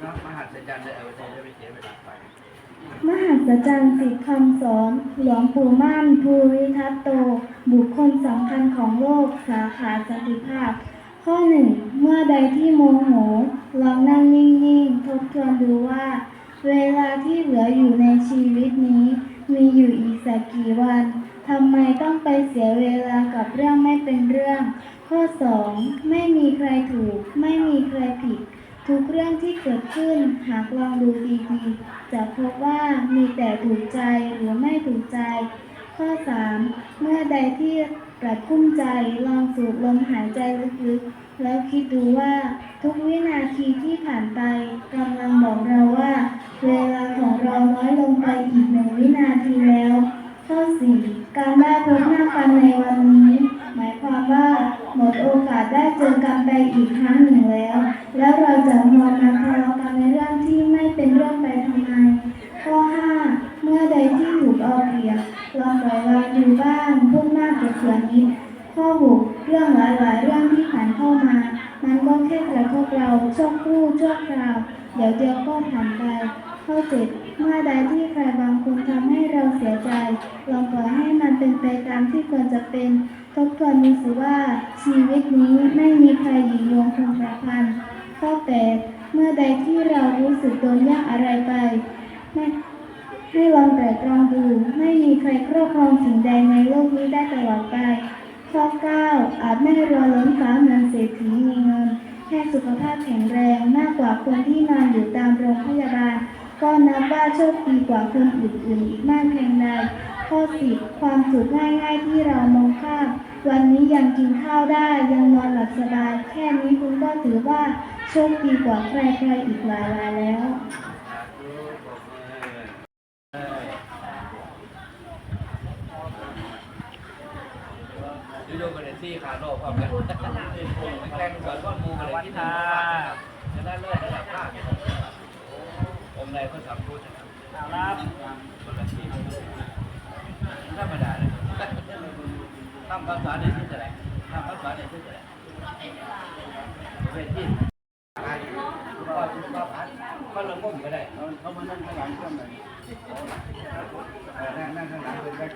เนะมหัศจรรย์เลยเอาใจได้ไปเสียเวลาไปมหัศจรรย์สิคำสอน หลวงปู่ม่านภูริทัตโต บุคคลสำคัญของโลกสาขาสติภาพ ข้อหนึ่งเมื่อใดที่โมโหลองนั่งนิ่งๆ ทบทวนดูว่า เวลาที่เหลืออยู่ในชีวิตนี้ มีอยู่อีกสักกี่วันทำไมต้องไปเสียเวลากับเรื่องไม่เป็นเรื่อง ข้อสองไม่มีใครถูก ไม่มีใครผิด ทุกเรื่องที่เกิดขึ้นหากลองดูดีๆ จะพบว่ามีแต่ถูกใจหรือไม่ถูกใจ ข้อ 3. เมื่อใดที่กระทุ่มใจลองสูดลมหายใจลึกๆ แล้วคิดดูว่าทุกวินาทีที่ผ่านไปกำลังบอกเราว่า เวลาของเราน้อยลงไปอีกหนึ่งวินาทีแล้ว ข้อ 4. การได้พบหน้ากันในวันนี้ อกาสได้เจอกันไปอีกครั้งหนึ่งแล้ว แล้วเราจะมัวมาทะเลาะกันในเรื่องที่ไม่เป็นเรื่องไปทำไม ข้อ5เมื่อใดที่ถูกเอาเปรียบลองปล่อยวางดูบ้างพูดมากกว่าเสียนิดข้อ6เรื่องหลายๆเรื่องที่ผ่านเข้ามา มันก็แค่กระทบเราชั่วครู่ชั่วคราว เดี๋ยวเดียวก็ผ่านไป ข้อ7เมื่อใดที่ใครบางคนทำให้เราเสียใจลองปล่อยให้มันเป็นไปตามที่ควรจะเป็น ทบทวนดูสิว่า ชีวิตนี้ไม่มีใครหญิงยงคงกระพันข้อ8เมื่อใดที่เรารู้สึกโดนยากอะไรไปไม่ให้ลองแต่ตรองดู ไม่มีใครครอบครองสิ่งใดในโลกนี้ได้ตลอดไป ข้อ9อาจไม่รวยล้นฟ้าเหมือนเศรษฐีมีเงินแค่สุขภาพแข็งแรงมากกว่าคนที่นอนอยู่ตามโรงพยาบาล ก็นับว่าโชคดีกว่าคนอื่นๆอีกมากเพียงใดข้อ10ความสุขง่ายๆที่เรามองข้ามวันนี้ยังกินข้าวได้ยังนอนหลับสบาย แค่นี้คุณก็ถือว่าโชคดีกว่าใครๆอีกหลายๆแล้วสาธุปรบมือเอ้ยโยกกันเลยที่ขาโลกพร้อมกันแข่งสอนข้อมูลกันเลยที่ทาจะได้เลิศระดับภาค องค์ใดก็สำคัญนะครับคนละที่ธรรมดาเลยทำคำสอนในที่จะไหนทำคำสอนในที่จะไหนเวทีก็ก็ลงมุมก็ได้เขามานั่งข้างหลังเพื่อนนั่งนั่งข้างหลังเป็น